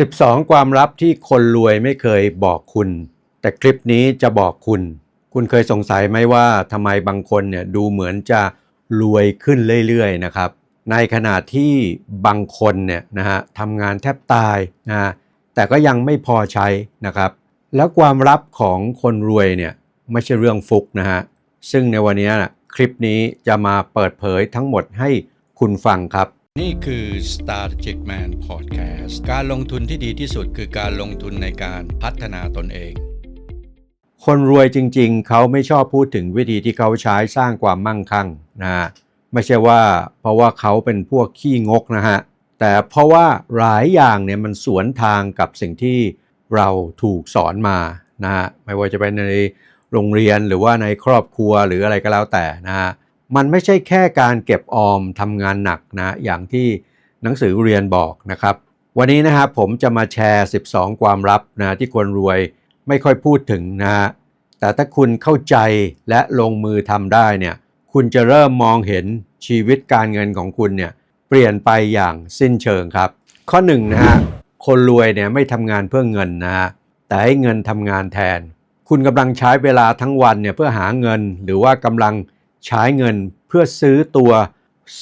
12 ความลับที่คนรวยไม่เคยบอกคุณ แต่คลิปนี้จะบอกคุณ คุณเคยสงสัยไหมว่าทำไมบางคนเนี่ยดูเหมือนจะรวยขึ้นเรื่อยๆนะครับ ในขณะที่บางคนเนี่ยนะฮะทำงานแทบตายนะฮะแต่ก็ยังไม่พอใช้นะครับ แล้วความลับของคนรวยเนี่ยไม่ใช่เรื่องฟุกนะฮะซึ่งในวันนี้นะคลิปนี้จะมาเปิดเผยทั้งหมดให้คุณฟังครับ นี่คือ Strategic Man Podcast การลงทุนที่ดีที่สุดคือการลงทุนในการพัฒนาตนเอง คนรวยจริงๆ เขาไม่ชอบพูดถึงวิธีที่เขาใช้สร้างความมั่งคั่งนะฮะไม่ใช่ว่าเพราะว่าเขาเป็นพวกขี้งกนะฮะ แต่เพราะว่าหลายอย่างเนี่ยมันสวนทางกับสิ่งที่เราถูกสอนมานะฮะไม่ว่าจะเป็นในโรงเรียนหรือว่าในครอบครัวหรืออะไรก็แล้วแต่นะฮะ มันไม่ใช่แค่การเก็บออมทำงานหนักนะอย่างที่หนังสือเรียนบอกนะครับ วันนี้นะครับผมจะมาแชร์ 12 ความลับนะที่คนรวยไม่ค่อยพูดถึงนะฮะแต่ถ้าคุณเข้าใจและลงมือทำได้เนี่ยคุณจะเริ่มมองเห็นชีวิตการเงินของคุณเนี่ยเปลี่ยนไปอย่างสิ้นเชิงครับ ข้อหนึ่งนะฮะคนรวยเนี่ยไม่ทำงานเพื่อเงินนะฮะแต่ให้เงินทำงานแทน คุณกำลังใช้เวลาทั้งวันเนี่ยเพื่อหาเงินหรือว่ากำลัง ใช้เงินเพื่อซื้อตัว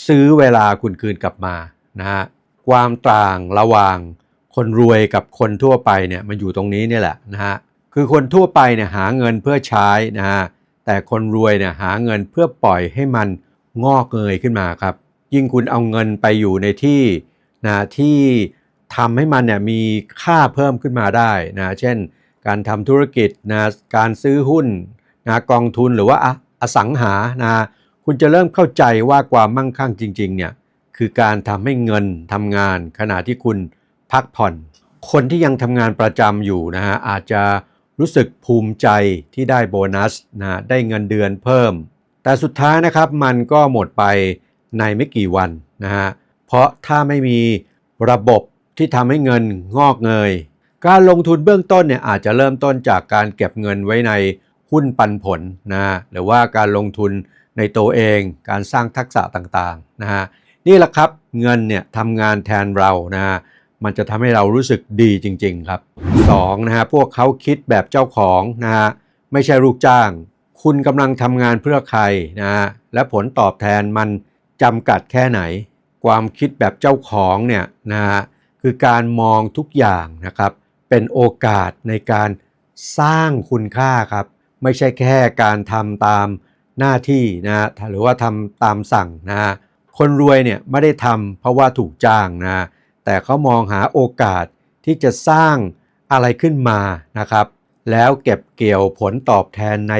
ซื้อเวลาคุณคืนกลับมานะฮะความต่างระหว่างคนรวยกับคนทั่วไปเนี่ยมันอยู่ตรงนี้นี่แหละนะฮะคือคนทั่วไปเนี่ยหาเงินเพื่อใช้นะฮะแต่คนรวยเนี่ยหาเงินเพื่อปล่อยให้มันงอกเงยขึ้นมาครับ ยิ่งคุณเอาเงินไปอยู่ในที่นะที่ทำให้มันเนี่ยมีค่าเพิ่มขึ้นมาได้นะเช่น การทำธุรกิจนะการซื้อหุ้นนะกองทุนหรือว่า อสังหานะคุณจะเริ่มเข้าใจว่าความมั่งคั่งจริงๆเนี่ยคือการทำให้เงินทำงาน ขณะที่คุณพักผ่อน คนที่ยังทำงานประจำอยู่นะฮะอาจจะรู้สึกภูมิใจที่ได้โบนัสนะได้เงินเดือนเพิ่ม แต่สุดท้ายนะครับมันก็หมดไปในไม่กี่วันนะฮะเพราะถ้าไม่มีระบบที่ทำให้เงินงอกเงย การลงทุนเบื้องต้นเนี่ยอาจจะเริ่มต้นจากการเก็บเงินไว้ใน หุ้นปันผลนะหรือว่าการลงทุนในตัวเองการสร้างทักษะต่างๆนะฮะนี่แหละครับเงินเนี่ยทำงานแทนเรานะฮะมันจะทำให้เรารู้สึกดีจริง ๆ ครับสองนะฮะพวกเขาคิดแบบเจ้าของนะฮะไม่ใช่ลูกจ้าง คุณกำลังทำงานเพื่อใครนะฮะและผลตอบแทนมันจำกัดแค่ไหน ความคิดแบบเจ้าของเนี่ยนะฮะคือการมองทุกอย่างนะครับ เป็นโอกาสในการสร้างคุณค่าครับ ไม่ใช่แค่การทำตามหน้าที่นะฮะหรือว่าทำตามสั่งนะฮะคนรวยเนี่ยไม่ได้ทำเพราะว่าถูกจ้างนะแต่เขามองหาโอกาสที่จะสร้างอะไรขึ้นมานะครับ แล้วเก็บเกี่ยวผลตอบแทนใน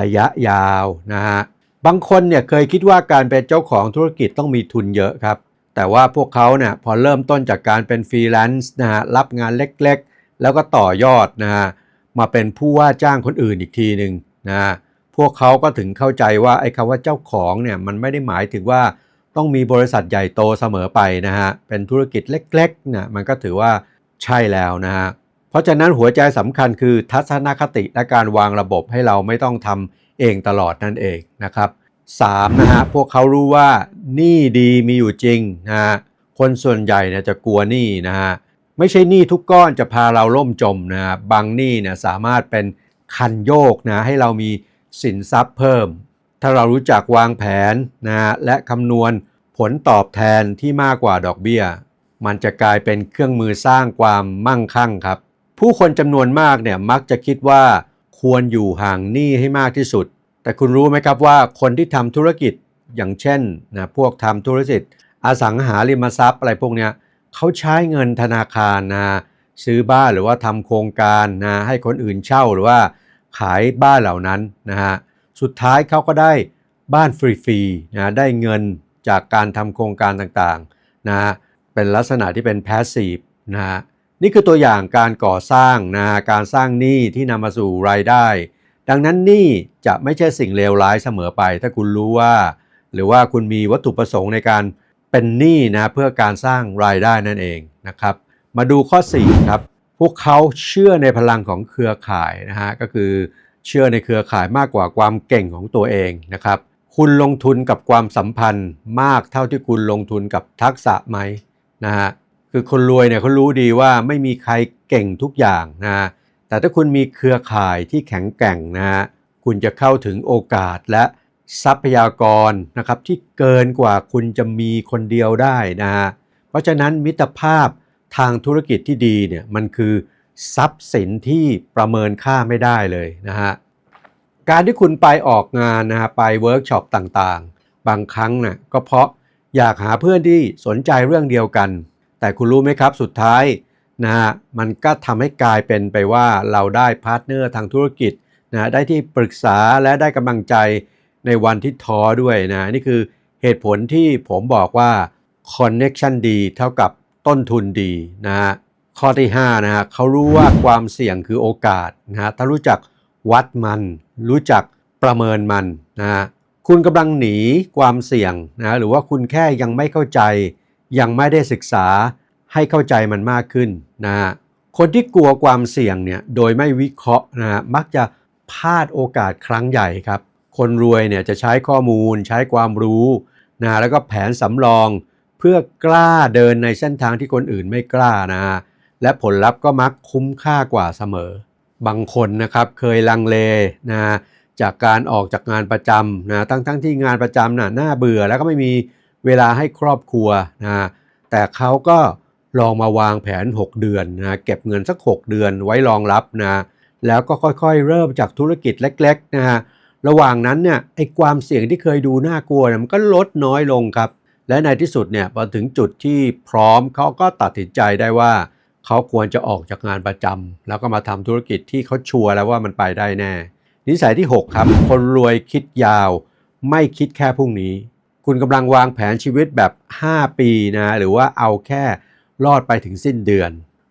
ระยะยาวนะฮะบางคนเนี่ยเคยคิดว่าการเป็นเจ้าของธุรกิจต้องมีทุนเยอะครับ แต่ว่าพวกเขาเนี่ยพอเริ่มต้นจากการเป็นฟรีแลนซ์นะฮะรับงานเล็กๆ แล้วก็ต่อยอดนะฮะ มาเป็นผู้ว่าจ้างคนอื่นอีกทีหนึ่งนะฮะพวกเขาก็ถึงเข้าใจว่าไอ้คำว่าเจ้าของเนี่ยมันไม่ได้หมายถึงว่าต้องมีบริษัทใหญ่โตเสมอไปนะฮะเป็นธุรกิจเล็กๆนะมันก็ถือว่าใช่แล้วนะฮะเพราะฉะนั้นหัวใจสำคัญคือทัศนคติและการวางระบบให้เราไม่ต้องทำเองตลอดนั่นเองนะครับ 3 นะฮะพวกเขารู้ว่าหนี้ดีมีอยู่จริงนะฮะคนส่วนใหญ่เนี่ยจะกลัวหนี้นะฮะ ไม่ใช่หนี้ทุกก้อนจะพาเราล่มจมนะฮะบางหนี้เนี่ยสามารถเป็นคันโยกนะให้เรามีสินทรัพย์เพิ่ม ถ้าเรารู้จักวางแผนนะฮะและคำนวณผลตอบแทนที่มากกว่าดอกเบี้ย มันจะกลายเป็นเครื่องมือสร้างความมั่งคั่งครับ ผู้คนจำนวนมากเนี่ยมักจะคิดว่าควรอยู่ห่างหนี้ให้มากที่สุด แต่คุณรู้ไหมครับว่าคนที่ทำธุรกิจอย่างเช่นนะพวกทำธุรกิจอสังหาริมทรัพย์อะไรพวกเนี้ย เขาใช้เงินธนาคารนะซื้อบ้านหรือว่าทำโครงการนะให้คนอื่นเช่าหรือว่าขายบ้านเหล่านั้นนะฮะสุดท้ายเขาก็ได้บ้านฟรีๆนะได้เงินจากการทำโครงการต่างๆนะเป็นลักษณะที่เป็นแพสซีฟนะฮะนี่คือตัวอย่างการก่อสร้างนะการสร้างหนี้ที่นำมาสู่รายได้ ดังนั้นหนี่จะไม่ใช่สิ่งเลวร้ายเสมอไป ถ้าคุณรู้ว่า หรือว่าคุณมีวัตถุประสงค์ในการ เป็นหนี้นะเพื่อการสร้างรายได้นั่นเองนะครับ มาดูข้อ4ครับพวกเขาเชื่อในพลังของเครือข่ายนะฮะก็คือเชื่อในเครือข่ายมากกว่าความเก่งของตัวเองนะครับ คุณลงทุนกับความสัมพันธ์มากเท่าที่คุณลงทุนกับทักษะไหมนะฮะคือคนรวยเนี่ยเขารู้ดีว่าไม่มีใครเก่งทุกอย่างนะแต่ถ้าคุณมีเครือข่ายที่แข็งแกร่งนะฮะคุณจะเข้าถึงโอกาสและ ทรัพยากรนะครับที่เกินกว่าคุณจะมีคนเดียวได้นะฮะเพราะฉะนั้นมิตรภาพทางธุรกิจที่ดีเนี่ยมันคือทรัพย์สินที่ประเมินค่าไม่ได้เลยนะฮะการที่คุณไปออกงานนะฮะไปเวิร์กช็อปต่างๆ บางครั้งนะ่ะก็เพราะอยากหาเพื่อนที่สนใจเรื่องเดียวกัน แต่คุณรู้ไหมครับสุดท้ายนะฮะมันก็ทำให้กลายเป็นไปว่าเราได้พาร์ทเนอร์ทางธุรกิจนะได้ที่ปรึกษาและได้กำลังใจ ในวันที่ท้อด้วยนะนี่คือเหตุผลที่ผมบอกว่า Connection ดีเท่ากับต้นทุนดีนะฮะข้อที่5นะฮะเขารู้ว่าความเสี่ยงคือโอกาสนะฮะถ้ารู้จักวัดมัน รู้จักประเมินมันนะฮะคุณกำลังหนีความเสี่ยงนะหรือว่าคุณแค่ยังไม่เข้าใจ ยังไม่ได้ศึกษาให้เข้าใจมันมากขึ้นนะฮะคนที่กลัวความเสี่ยงเนี่ยโดยไม่วิเคราะห์นะฮะมักจะพลาดโอกาสครั้งใหญ่ครับ คนรวยเนี่ยจะใช้ข้อมูล ใช้ความรู้นะแล้วก็แผนสำรองเพื่อกล้าเดินในเส้นทางที่คนอื่นไม่กล้านะและผลลัพธ์ก็มักคุ้มค่ากว่าเสมอ บางคนนะครับเคยลังเลนะจากการออกจากงานประจำนะทั้งทั้งที่งานประจำน่ะน่าเบื่อแล้วก็ไม่มีเวลาให้ครอบครัวนะแต่เขาก็ลองมาวางแผน 6 เดือนนะเก็บเงินสัก 6 เดือนไว้รองรับนะแล้วก็ค่อยๆ เริ่มจากธุรกิจเล็กๆนะฮะ ระหว่างนั้นเนี่ยไอ้ความเสี่ยงที่เคยดูน่ากลัวเนี่ยมันก็ลดน้อยลงครับ และในที่สุดเนี่ยพอถึงจุดที่พร้อมเขาก็ตัดสินใจได้ว่า เขาควรจะออกจากงานประจำแล้วก็มาทำธุรกิจที่เขาชัวร์แล้วว่ามันไปได้แน่ นิสัยที่ 6 ครับ คนรวยคิดยาว ไม่คิดแค่พรุ่งนี้ คุณกำลังวางแผนชีวิตแบบ 5 ปีนะหรือว่าเอาแค่รอดไปถึงสิ้นเดือน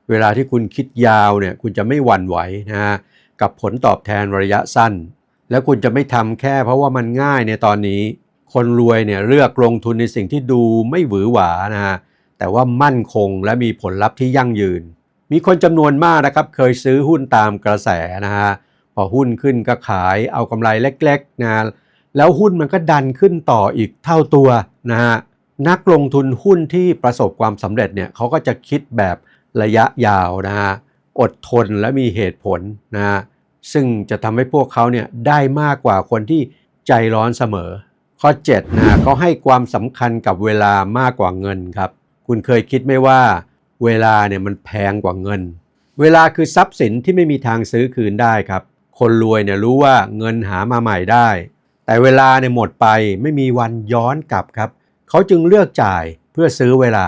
เวลาที่คุณคิดยาวเนี่ยคุณจะไม่หวั่นไหวนะฮะกับผลตอบแทนระยะสั้น แล้วคุณจะไม่ทำแค่เพราะว่ามันง่ายในตอนนี้ คนรวยเนี่ยเลือกลงทุนในสิ่งที่ดูไม่หวือหวานะฮะแต่ว่ามั่นคงและมีผลลัพธ์ที่ยั่งยืน มีคนจำนวนมากนะครับเคยซื้อหุ้นตามกระแสนะฮะพอหุ้นขึ้นก็ขายเอากำไรเล็กๆนะแล้วหุ้นมันก็ดันขึ้นต่ออีกเท่าตัวนะฮะนักลงทุนหุ้นที่ประสบความสำเร็จเนี่ยเขาก็จะคิดแบบระยะยาวนะฮะอดทนและมีเหตุผลนะฮะ ซึ่งจะทำให้พวกเขาเนี่ยได้มากกว่าคนที่ใจร้อนเสมอ ข้อ7นะเขาให้ความสำคัญกับเวลามากกว่าเงินครับ คุณเคยคิดไหมว่า เวลาเนี่ยมันแพงกว่าเงิน เวลาคือทรัพย์สินที่ไม่มีทางซื้อคืนได้ครับ คนรวยเนี่ยรู้ว่าเงินหามาใหม่ได้ แต่เวลาเนี่ยหมดไปไม่มีวันย้อนกลับครับ เขาจึงเลือกจ่ายเพื่อซื้อเวลา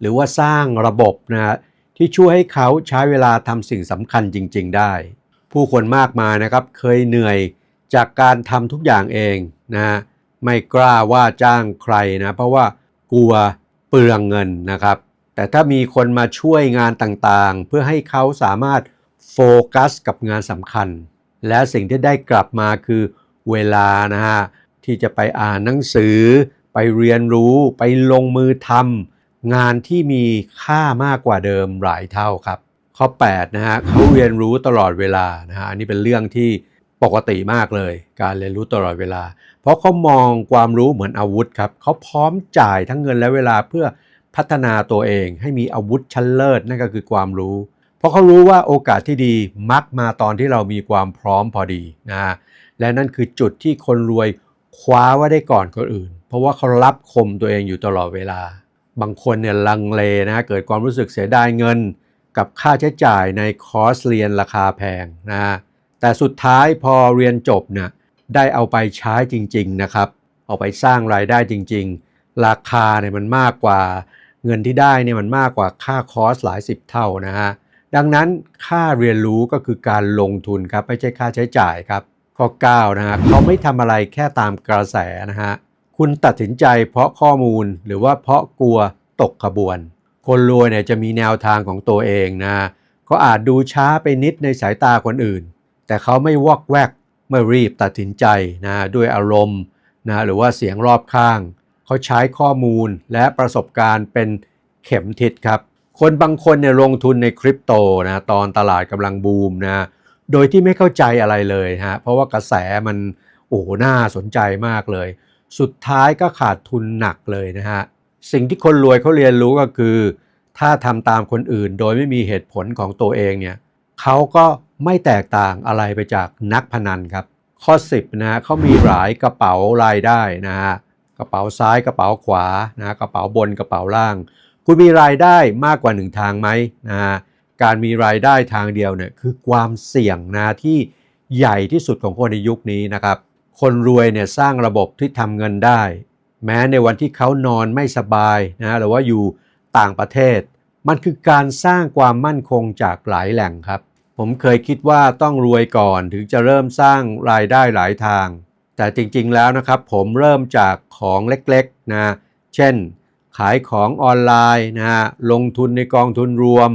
หรือว่าสร้างระบบนะที่ช่วยให้เขาใช้เวลาทำสิ่งสำคัญจริง ๆ ได้ ผู้คนมากมายนะครับเคยเหนื่อยจากการทำทุกอย่างเองนะไม่กล้าว่าจ้างใครนะเพราะว่ากลัวเปลืองเงินนะครับ แต่ถ้ามีคนมาช่วยงานต่างๆ เพื่อให้เขาสามารถโฟกัสกับงานสำคัญ และสิ่งที่ได้กลับมาคือเวลานะฮะที่จะไปอ่านหนังสือ ไปเรียนรู้ไปลงมือทำงานที่มีค่ามากกว่าเดิมหลายเท่าครับ ข้อ8นะฮะเขาเรียนรู้ตลอดเวลานะฮะอันนี้เป็นเรื่องที่ปกติมากเลย การเรียนรู้ตลอดเวลา เพราะเขามองความรู้เหมือนอาวุธครับเขาพร้อมจ่ายทั้งเงินและเวลาเพื่อพัฒนาตัวเอง ให้มีอาวุธชั้นเลิศนั่นก็คือความรู้ เพราะเขารู้ว่าโอกาสที่ดีมักมาตอนที่เรามีความพร้อมพอดีนะฮะและนั่นคือจุดที่คนรวยคว้าไว่าได้ก่อนคนอื่น เพราะว่าเขารับคมตัวเองอยู่ตลอดเวลา บางคนเนี่ยลังเลนะเกิดความรู้สึกเสียดายเงิน กับค่าใช้จ่ายในคอร์สเรียนราคาแพงนะฮะแต่สุดท้ายพอเรียนจบเนี่ยได้เอาไปใช้จริงๆนะครับ เอาไปสร้างรายได้จริง ๆ ราคาเนี่ยมันมากกว่าเงินที่ได้เนี่ยมันมากกว่าค่าคอร์สหลายสิบเท่านะฮะดังนั้นค่าเรียนรู้ก็คือการลงทุนครับไม่ใช่ค่าใช้จ่ายครับ ข้อ9นะฮะเขาไม่ทำอะไรแค่ตามกระแสนะฮะคุณตัดสินใจเพราะข้อมูลหรือว่าเพราะกลัวตกขบวน คนรวยเนี่ยจะมีแนวทางของตัวเองนะเขาอาจดูช้าไปนิดในสายตาคนอื่น แต่เขาไม่วอกแวกไม่รีบตัดสินใจนะด้วยอารมณ์นะหรือว่าเสียงรอบข้าง เขาใช้ข้อมูลและประสบการณ์เป็นเข็มทิศครับ คนบางคนเนี่ยลงทุนในคริปโตนะตอนตลาดกำลังบูมนะโดยที่ไม่เข้าใจอะไรเลยฮะเพราะว่ากระแสมันโอ้หน่าสนใจมากเลย สุดท้ายก็ขาดทุนหนักเลยนะฮะ สิ่งที่คนรวยเขาเรียนรู้ก็คือ ถ้าทำตามคนอื่นโดยไม่มีเหตุผลของตัวเองเนี่ยเขาก็ไม่แตกต่างอะไรไปจากนักพนันครับ ข้อ 10นะเขามีหลายกระเป๋ารายได้นะฮะกระเป๋าซ้ายกระเป๋าขวานะกระเป๋าบนกระเป๋าล่าง คุณมีรายได้มากกว่าหนึ่งทางไหมนะฮะการมีรายได้ทางเดียวเนี่ยคือความเสี่ยงนะที่ใหญ่ที่สุดของคนในยุคนี้นะครับ คนรวยเนี่ยสร้างระบบที่ทำเงินได้ แม้ในวันที่เขานอนไม่สบายนะหรือว่าอยู่ต่างประเทศ มันคือการสร้างความมั่นคงจากหลายแหล่งครับ ผมเคยคิดว่าต้องรวยก่อนถึงจะเริ่มสร้างรายได้หลายทาง แต่จริงๆแล้วนะครับ ผมเริ่มจากของเล็กๆนะเช่น ขายของออนไลน์นะฮะลงทุนในกองทุนรวม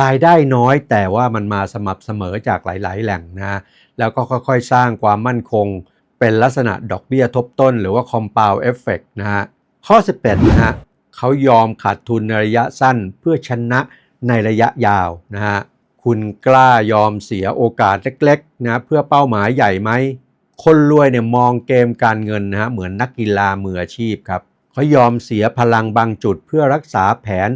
รายได้น้อยแต่ว่ามันมาสม่ำเสมอจากหลาย ๆ แหล่งนะแล้วก็ค่อยๆ สร้างความมั่นคง เป็นลักษณะดอกเบี้ยทบต้น หรือว่า compound effect นะฮะข้อ 11นะฮะเขายอมขาดทุนในระยะสั้นเพื่อชนะในระยะยาวนะฮะคุณกล้ายอมเสียโอกาสเล็กๆนะเพื่อเป้าหมายใหญ่ไหมคนรวยเนี่ยมองเกมการเงินนะฮะเหมือนนักกีฬามืออาชีพครับเขายอมเสียพลังบางจุดเพื่อรักษาแผน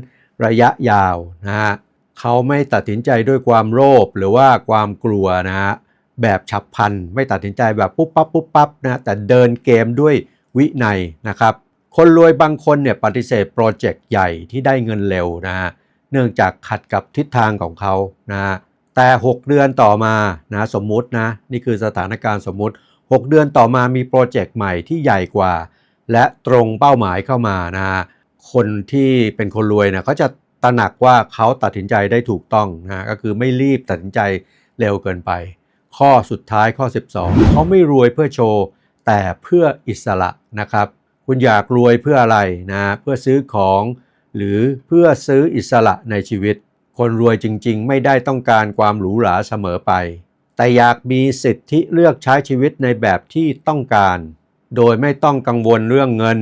ระยะยาวนะฮะเขาไม่ตัดสินใจด้วยความโลภหรือว่าความกลัวนะฮะ แบบฉับพลัน ไม่ตัดสินใจแบบปุ๊บปั๊บปุ๊บปั๊บนะแต่เดินเกมด้วยวินัยนะครับคนรวยบางคนเนี่ยปฏิเสธโปรเจกต์ใหญ่ที่ได้เงินเร็วนะฮะเนื่องจากขัดกับทิศทางของเขานะฮะแต่ 6 เดือนต่อมานะสมมุตินะนี่คือสถานการณ์สมมุติ 6 เดือนต่อมามีโปรเจกต์ใหม่ที่ใหญ่กว่า และตรงเป้าหมายเข้ามานะคนที่เป็นคนรวยนะเขาจะตระหนักว่าเขาตัดสินใจได้ถูกต้องนะก็คือไม่รีบตัดสินใจเร็วเกินไป ข้อสุดท้ายข้อ 12 เขาไม่รวยเพื่อโชว์ แต่เพื่ออิสระนะครับ คุณอยากรวยเพื่ออะไรนะ เพื่อซื้อของ หรือเพื่อซื้ออิสระในชีวิต คนรวยจริงๆ ไม่ได้ต้องการความหรูหราเสมอไป แต่อยากมีสิทธิเลือกใช้ชีวิตในแบบที่ต้องการ โดยไม่ต้องกังวลเรื่องเงิน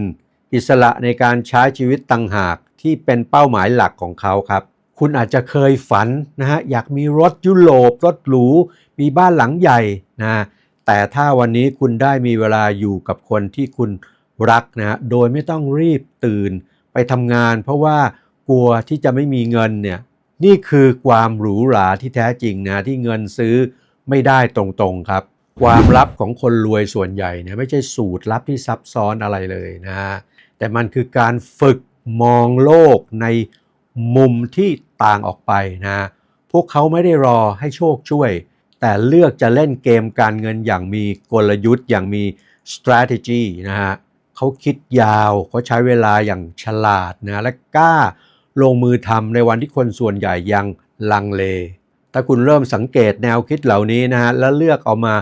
อิสระในการใช้ชีวิตต่างหากที่เป็นเป้าหมายหลักของเขาครับ คุณอาจจะเคยฝันนะฮะอยากมีรถยุโรปรถหรูมีบ้านหลังใหญ่นะแต่ถ้าวันนี้คุณได้มีเวลาอยู่กับคนที่คุณรักนะโดยไม่ต้องรีบตื่นไปทำงาน เพราะว่ากลัวที่จะไม่มีเงินเนี่ยนี่คือความหรูหราที่แท้จริงนะที่เงินซื้อไม่ได้ตรงๆครับ ความลับของคนรวยส่วนใหญ่เนี่ยไม่ใช่สูตรลับที่ซับซ้อนอะไรเลยนะฮะแต่มันคือการฝึกมองโลกใน มุมที่ต่างออกไปนะพวกเขาไม่ได้รอให้โชคช่วย แต่เลือกจะเล่นเกมการเงินอย่างมีกลยุทธ์อย่างมี strategy นะฮะเขาคิดยาวเขาใช้เวลาอย่างฉลาดนะและกล้าลงมือทำในวันที่คนส่วนใหญ่ยังลังเล ถ้าคุณเริ่มสังเกตแนวคิดเหล่านี้นะฮะแล้วเลือกเอามา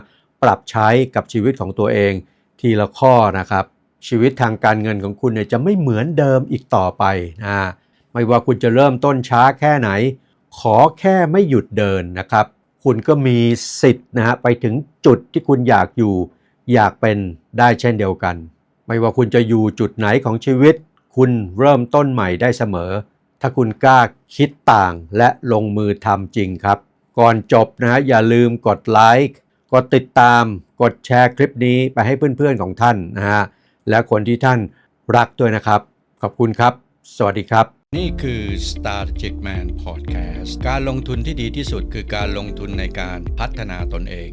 ปรับใช้กับชีวิตของตัวเอง ทีละข้อนะครับ ชีวิตทางการเงินของคุณเนี่ยจะไม่เหมือนเดิมอีกต่อไปนะ ไม่ว่าคุณจะเริ่มต้นช้าแค่ไหน ขอแค่ไม่หยุดเดินนะครับ คุณก็มีสิทธิ์นะฮะไปถึงจุดที่คุณอยากอยู่ อยากเป็นได้เช่นเดียวกัน ไม่ว่าคุณจะอยู่จุดไหนของชีวิต คุณเริ่มต้นใหม่ได้เสมอ ถ้าคุณกล้าคิดต่างและลงมือทำจริงครับ ก่อนจบนะอย่าลืมกดไลค์กดติดตาม กดแชร์คลิปนี้ไปให้เพื่อนๆของท่านนะฮะและคนที่ท่านรักด้วยนะครับ ขอบคุณครับ สวัสดีครับ นี่คือ Strategic Man Podcast การลงทุนที่ดีที่สุดคือการลงทุนในการพัฒนาตนเอง